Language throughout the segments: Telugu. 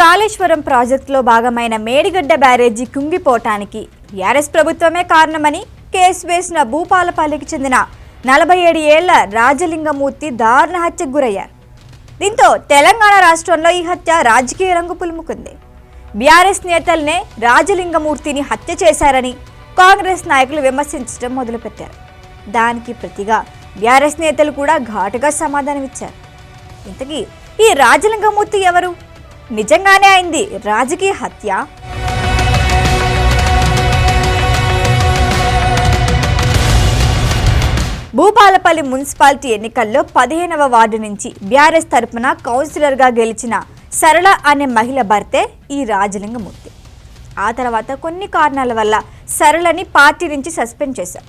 కాళేశ్వరం ప్రాజెక్టులో భాగమైన మేడిగడ్డ బ్యారేజీ కుంగిపోవటానికి టీఆర్ఎస్ ప్రభుత్వమే కారణమని కేసు వేసిన భూపాలపల్లికి చెందిన నలభై ఏడు ఏళ్ళ రాజలింగమూర్తి దారుణ హత్యకు గురయ్యారు. దీంతో తెలంగాణ రాష్ట్రంలో ఈ హత్య రాజకీయ రంగు పులుముకుంది. బీఆర్ఎస్ నేతలనే రాజలింగమూర్తిని హత్య చేశారని కాంగ్రెస్ నాయకులు విమర్శించడం మొదలుపెట్టారు. దానికి ప్రతిగా బీఆర్ఎస్ నేతలు కూడా ఘాటుగా సమాధానమిచ్చారు. ఇంతకీ ఈ రాజలింగమూర్తి ఎవరు? నిజంగానే అయింది. రాజకీయ హత్య. భూపాలపల్లి మున్సిపాలిటీ ఎన్నికల్లో పదిహేనవ వార్డు నుంచి బీఆర్ఎస్ తరపున కౌన్సిలర్గా గెలిచిన సరళ అనే మహిళ భర్తే ఈ రాజలింగమూర్తి. ఆ తర్వాత కొన్ని కారణాల వల్ల సరళని పార్టీ నుంచి సస్పెండ్ చేశారు.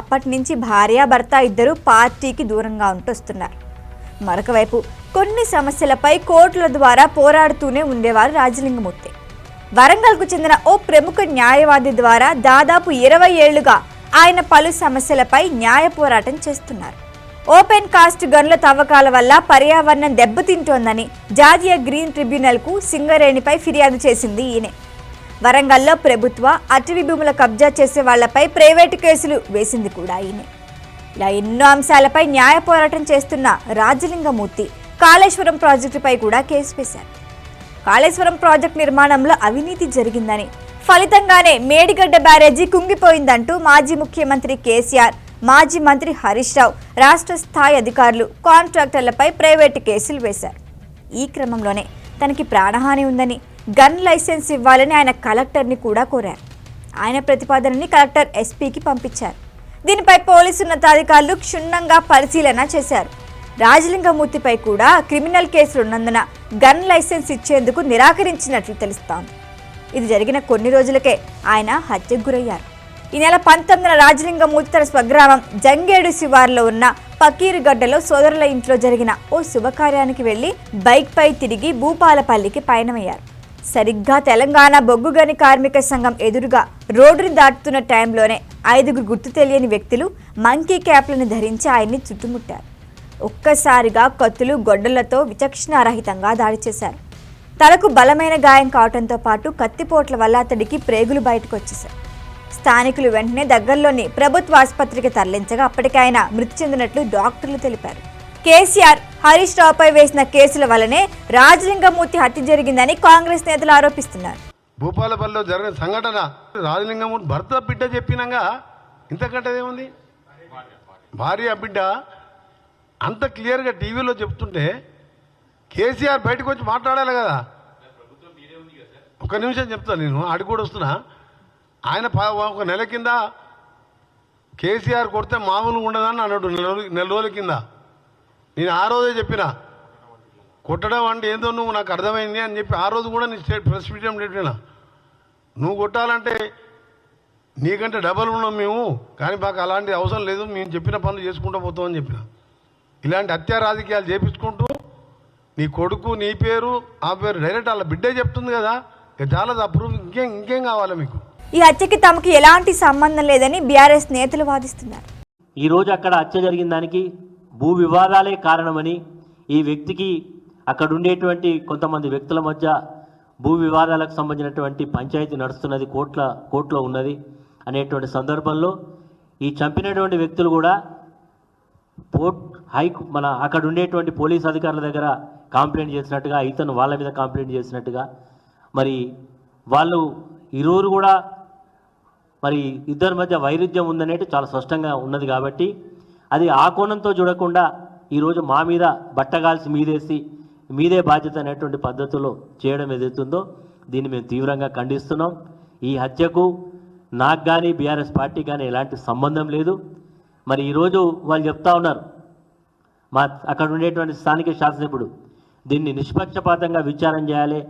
అప్పటి నుంచి భార్య భర్త ఇద్దరు పార్టీకి దూరంగా ఉంటూ వస్తున్నారు మరొక వైపు కొన్ని సమస్యలపై కోర్టుల ద్వారా పోరాడుతూనే ఉండేవారు రాజలింగమూర్తి. వరంగల్కు చెందిన ఓ ప్రముఖ న్యాయవాది ద్వారా దాదాపు ఇరవై ఏళ్ళుగా ఆయన పలు సమస్యలపై న్యాయ పోరాటం చేస్తున్నారు. ఓపెన్ కాస్ట్ గన్ల తవ్వకాల వల్ల పర్యావరణం దెబ్బతింటోందని జాతీయ గ్రీన్ ట్రిబ్యునల్కు సింగరేణిపై ఫిర్యాదు చేసింది ఈయనే. వరంగల్లో ప్రభుత్వ అటవీ భూముల కబ్జా చేసే వాళ్ళపై ప్రైవేటు కేసులు వేసింది కూడా ఈయనే. ఇలా ఎన్నో అంశాలపై న్యాయ పోరాటం చేస్తున్న రాజలింగమూర్తి కాళేశ్వరం ప్రాజెక్టుపై కూడా కేసు వేశారు. కాళేశ్వరం ప్రాజెక్టు నిర్మాణంలో అవినీతి జరిగిందని ఫలితంగానే మేడిగడ్డ బ్యారేజీ కుంగిపోయిందంటూ మాజీ ముఖ్యమంత్రి కేసీఆర్ మాజీ మంత్రి హరీష్ రావు రాష్ట్ర స్థాయి అధికారులు కాంట్రాక్టర్లపై ప్రైవేటు కేసులు వేశారు. ఈ క్రమంలోనే తనకి ప్రాణహాని ఉందని గన్ లైసెన్స్ ఇవ్వాలని ఆయన కలెక్టర్ని కూడా కోరారు. ఆయన ప్రతిపాదనని కలెక్టర్ ఎస్పీకి పంపించారు. దీనిపై పోలీసు ఉన్నతాధికారులు క్షుణ్ణంగా పరిశీలన చేశారు. రాజలింగమూర్తిపై కూడా క్రిమినల్ కేసులు ఉన్నందున గన్ లైసెన్స్ ఇచ్చేందుకు నిరాకరించినట్లు తెలుస్తోంది. ఇది జరిగిన కొన్ని రోజులకే ఆయన హత్యకు గురయ్యారు. ఈ నెల పంతొమ్మిదిన రాజలింగమూర్తి తన స్వగ్రామం జంగేడు శివార్లో ఉన్న పకీరుగడ్డలో సోదరుల ఇంట్లో జరిగిన ఓ శుభకార్యానికి వెళ్ళి బైక్పై తిరిగి భూపాలపల్లికి పయనమయ్యారు. సరిగ్గా తెలంగాణ బొగ్గుగని కార్మిక సంఘం ఎదురుగా రోడ్డుని దాటుతున్న టైంలోనే ఐదుగురు గుర్తు తెలియని వ్యక్తులు మంకీ క్యాప్లను ధరించి ఆయన్ని చుట్టుముట్టారు. ఒక్కసారిగా కత్తులు గొడ్డలతో విచక్షణారహితంగా దాడి చేశారు. తలకు బలమైన గాయం కావడంతో పాటు కత్తిపోట్ల వల్ల అతడికి ప్రేగులు బయటకు వచ్చేశారు స్థానికులు వెంటనే దగ్గరలోని ప్రభుత్వ ఆసుపత్రికి తరలించగా అప్పటికైనా ఆయన మృతి చెందినట్లు డాక్టర్లు తెలిపారు. కేసీఆర్ హరీష్ రావుపై వేసిన కేసుల వల్లనే రాజలింగమూర్తి హత్య జరిగిందని కాంగ్రెస్ నేతలు ఆరోపిస్తున్నారు. భూపాలపల్లిలో జరిగిన సంఘటన రాజలింగమూర్తి భర్త బిడ్డ చెప్పినాక ఇంతకంటే ఏముంది భార్య బిడ్డ అంత క్లియర్గా టీవీలో చెప్తుంటే కేసీఆర్ బయటకు వచ్చి మాట్లాడాలి కదా. ఒక నిమిషం చెప్తాను నేను ఆడి కూడా వస్తున్నా. ఆయన ప- ఒక నెల కింద కేసీఆర్ కొడితే మామూలుగా ఉండదని అన్నాడు నెల నెల రోజుల కింద. నేను ఆ రోజే చెప్పిన కొట్టడం అంటే ఏందో నువ్వు నాకు అర్థమైంది అని చెప్పి ఆ రోజు కూడా నీ స్టేట్ ప్రెస్ మీడియం చెప్పిన. నువ్వు కొట్టాలంటే నీకంటే డబల్ ఉన్నాం మేము కానీ మాకు అలాంటి అవసరం లేదు మేము చెప్పిన పనులు చేసుకుంటూ పోతామని చెప్పిన. ఇలాంటి హత్యా రాజకీయాలు చేపించుకుంటూ నీ కొడుకు నీ పేరు ఆ పేరు డైరెక్ట్ వాళ్ళ బిడ్డే చెప్తుంది కదా ఇక చాలా అప్రూవ్ ఇంకేం ఇంకేం కావాలి మీకు? ఈ హత్యకి తమకు ఎలాంటి సంబంధం లేదని బీఆర్ఎస్ నేతలు వాదిస్తున్నారు. ఈరోజు అక్కడ హత్య జరిగిన దానికి భూ వివాదాలే కారణమని ఈ వ్యక్తికి అక్కడ ఉండేటువంటి కొంతమంది వ్యక్తుల మధ్య భూ వివాదాలకు సంబంధించినటువంటి పంచాయతీ నడుస్తున్నది కోట్ల కోర్టులో ఉన్నది అనేటువంటి సందర్భంలో ఈ చంపినటువంటి వ్యక్తులు కూడా పోర్ట్ హై మన అక్కడ ఉండేటువంటి పోలీస్ అధికారుల దగ్గర కంప్లైంట్ చేసినట్టుగా ఇతను వాళ్ళ మీద కంప్లైంట్ చేసినట్టుగా మరి వాళ్ళు ఇరువురు కూడా మరి ఇద్దరి మధ్య వైరుధ్యం ఉందనేది చాలా స్పష్టంగా ఉన్నది కాబట్టి అది ఆ కోణంతో చూడకుండా ఈరోజు మా మీద బట్టగాల్సి మీదేసి మీదే బాధ్యత అనేటువంటి పద్ధతిలో చేయడం ఏదైతుందో దీన్ని మేము తీవ్రంగా ఖండిస్తున్నాం. ఈ హత్యకు నాకు కానీ బీఆర్ఎస్ పార్టీ కానీ ఎలాంటి సంబంధం లేదు. మరి ఈరోజు వాళ్ళు చెప్తా ఉన్నారు మా అక్కడ ఉండేటువంటి స్థానిక శాసనసభ్యుడు దీన్ని నిష్పక్షపాతంగా విచారం చేయాలి.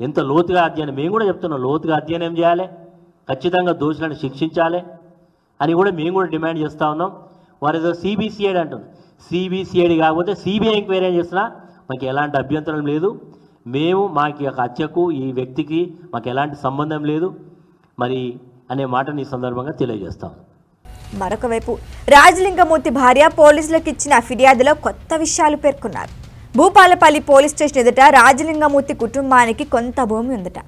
ఎంత లోతుగా అధ్యయనం మేము కూడా చెప్తున్నాం లోతుగా అధ్యయనం చేయాలి. ఖచ్చితంగా దోషులను శిక్షించాలి అని కూడా మేము కూడా డిమాండ్ చేస్తూ ఉన్నాం. వారు ఏదో సిబిసిఐడి అంటుంది. సిబిసిఐడి కాకపోతే సిబిఐ ఎంక్వైరీ చేసినా మాకు ఎలాంటి అభ్యంతరం లేదు. మేము మాకు యొక్క హత్యకు ఈ వ్యక్తికి మాకు ఎలాంటి సంబంధం లేదు. మరి అనే మాటని ఈ సందర్భంగా తెలియజేస్తాం. మరొక వైపు రాజలింగమూర్తి భార్య పోలీసులకు ఇచ్చిన ఫిర్యాదులో కొత్త విషయాలు పేర్కొన్నారు. భూపాలపల్లి పోలీస్ స్టేషన్ ఎదుట రాజలింగమూర్తి కుటుంబానికి కొంత భూమి ఉందట.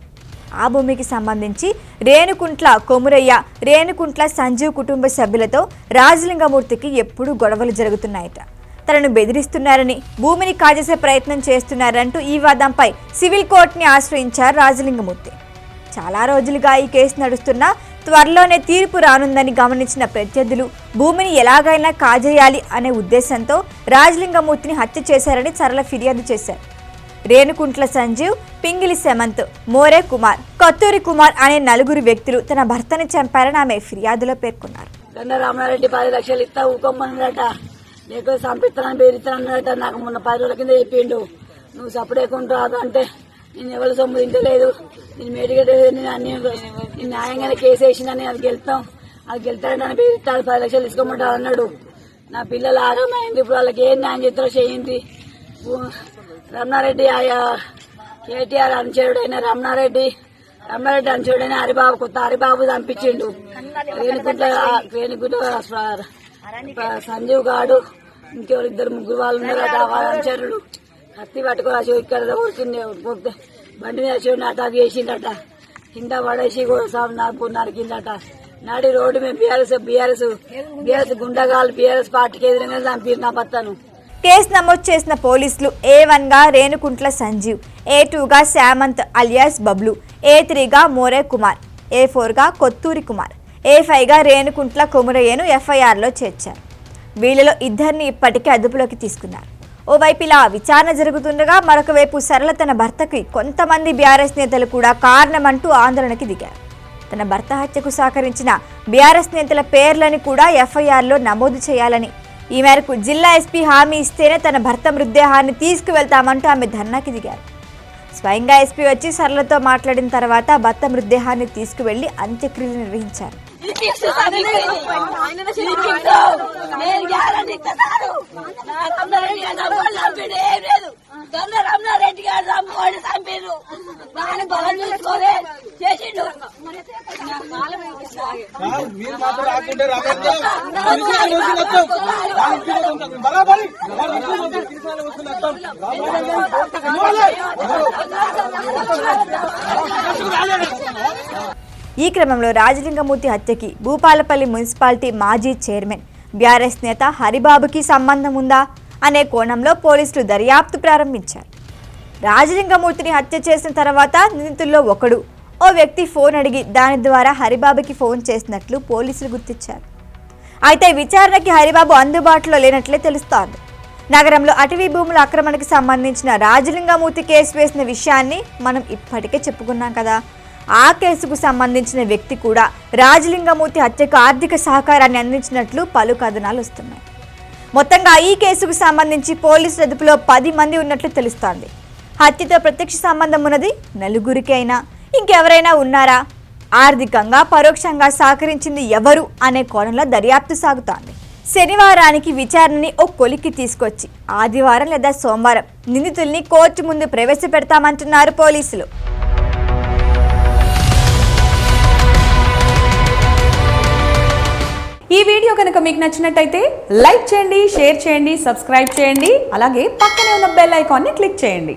ఆ భూమికి సంబంధించి రేణుకుంట్ల కొమురయ్య రేణుకుంట్ల సంజీవ్ కుటుంబ సభ్యులతో రాజలింగమూర్తికి ఎప్పుడూ గొడవలు జరుగుతున్నాయట. తనను బెదిరిస్తున్నారని భూమిని కాజేసే ప్రయత్నం చేస్తున్నారంటూ ఈ వాదంపై సివిల్ కోర్టుని ఆశ్రయించారు రాజలింగమూర్తి. చాలా రోజులుగా ఈ కేసు నడుస్తున్నా త్వరలోనే తీర్పు రానుందని గమనించిన ప్రత్యర్థులు భూమిని ఎలాగైనా కాజేయాలి అనే ఉద్దేశంతో రాజలింగమూర్తిని హత్య చేశారని సరళ ఫిర్యాదు చేశారు. రేణుకుంట్ల సంజీవ్ పింగిలి సెమంత్ మోరే కుమార్ కొత్తూరి కుమార్ అనే నలుగురు వ్యక్తులు తన భర్తని చంపారని ఆమె ఫిర్యాదులో పేర్కొన్నారు. గండ రామారెడ్డి పది లక్షలు ఇస్తా ఊకొమ్మన్నాడట నీకు సంపిస్తానని బెదిరిస్తానన్నాడట. నాకు మొన్న పది రోజుల కింద చెప్పిండు. నువ్వు సపరేట్ రాదు అంటే నేను ఎవరి సొమ్ము తింటలేదు. నేను మేడిగడ్డ నేను న్యాయంగానే కేసు వేసిందని అది గెలుతాం. అది గెలుతాడని నన్ను బెదిరిస్తాడు. పది లక్షలు తీసుకోమంటాడు అన్నాడు. నా పిల్లలు ఆగమైంది ఇప్పుడు వాళ్ళకి ఏం న్యాయం చేస్తారో చేయండి. రమణారెడ్డి ఆయా కేటీఆర్ అనుచరుడైన రమణారెడ్డి రమణారెడ్డి అనుచరుడైన హరిబాబు కొత్త హరిబాబు చంపించిండు. రేణుగుంట రేణుగుంట సంజీవ్ గాడు ఇంకెవరు ఇద్దరు ముగ్గురు వాళ్ళు ఉన్నారు. వాళ్ళ అనుచరుడు కత్తి పట్టుకొని వచ్చి ఇక్కడ ఊరికింది బండి మీద వచ్చి అటాక్ చేసిండట. కింద పడేసి నాకు నరికిందట నాడి రోడ్డు మేము బీఆర్ఎస్ బీఆర్ఎస్ బీఆర్ఎస్ గుండగాలు బీఆర్ఎస్ పార్టీకి ఎదురుగా చంపారు నా భర్తను. కేసు నమోదు చేసిన పోలీసులు ఏ వన్గా రేణుకుంట్ల సంజీవ్ ఏ టూగా శామంత్ అలియాస్ బబ్లు ఏ త్రీగా మోరే కుమార్ ఏ ఫోర్గా కొత్తూరి కుమార్ ఏ ఫైవ్గా రేణుకుంట్ల కొమురయ్యను ఎఫ్ఐఆర్లో చేర్చారు. వీళ్ళలో ఇద్దరిని ఇప్పటికే అదుపులోకి తీసుకున్నారు. ఓవైపు ఇలా విచారణ జరుగుతుండగా మరొక వైపు సరళ తన భర్తకి కొంతమంది బీఆర్ఎస్ నేతలు కూడా కారణమంటూ ఆందోళనకి దిగారు. తన భర్త హత్యకు సహకరించిన బీఆర్ఎస్ నేతల పేర్లను కూడా ఎఫ్ఐఆర్లో నమోదు చేయాలని ఈ మేరకు జిల్లా ఎస్పీ హామీ ఇస్తేనే తన భర్త మృతదేహాన్ని తీసుకువెళ్తామంటూ ఆమె ధర్నాకి దిగారు. స్వయంగా ఎస్పీ వచ్చి సరళతో మాట్లాడిన తర్వాత భర్త మృతదేహాన్ని తీసుకువెళ్ళి అంత్యక్రియలు నిర్వహించారు. నేను గారు చంపాడు చంపాడు ఏం లేదు గంగ రమణారెడ్డి గారు చంపాడు చంపారు దాన్ని బలం చూసుకోలే చేసిండు మీరు మాత్రం రాకుంటే బరాబరి ఈ క్రమంలో రాజలింగమూర్తి హత్యకి భూపాలపల్లి మున్సిపాలిటీ మాజీ చైర్మన్ బీఆర్ఎస్ నేత హరిబాబుకి సంబంధం ఉందా అనే కోణంలో పోలీసులు దర్యాప్తు ప్రారంభించారు రాజలింగమూర్తిని హత్య చేసిన తర్వాత నిందితుల్లో ఒకడు ఓ వ్యక్తి ఫోన్ అడిగి దాని ద్వారా హరిబాబుకి ఫోన్ చేసినట్లు పోలీసులు గుర్తించారు. అయితే విచారణకి హరిబాబు అందుబాటులో లేనట్లే తెలుస్తోంది. నగరంలో అటవీ భూముల ఆక్రమణకు సంబంధించిన రాజలింగమూర్తి కేసు వేసిన విషయాన్ని మనం ఇప్పటికే చెప్పుకున్నాం కదా. ఆ కేసుకు సంబంధించిన వ్యక్తి కూడా రాజలింగమూర్తి హత్యకు ఆర్థిక సహకారాన్ని అందించినట్లు పలు కథనాలు వస్తున్నాయి. మొత్తంగా ఈ కేసుకు సంబంధించి పోలీసుల అదుపులో పది మంది ఉన్నట్లు తెలుస్తోంది. హత్యతో ప్రత్యక్ష సంబంధం ఉన్నది నలుగురికి అయినా ఇంకెవరైనా ఉన్నారా? ఆర్థికంగా పరోక్షంగా సహకరించింది ఎవరు అనే కోణంలో దర్యాప్తు సాగుతోంది. శనివారానికి విచారణని ఓ కొలిక్కి తీసుకొచ్చి ఆదివారం లేదా సోమవారం నిందితుల్ని కోర్టు ముందు ప్రవేశపెడతామంటున్నారు పోలీసులు. ఈ వీడియో కనుక మీకు నచ్చినట్టయితే లైక్ చేయండి షేర్ చేయండి సబ్స్క్రైబ్ చేయండి అలాగే పక్కనే ఉన్న బెల్ ఐకాన్ని క్లిక్ చేయండి.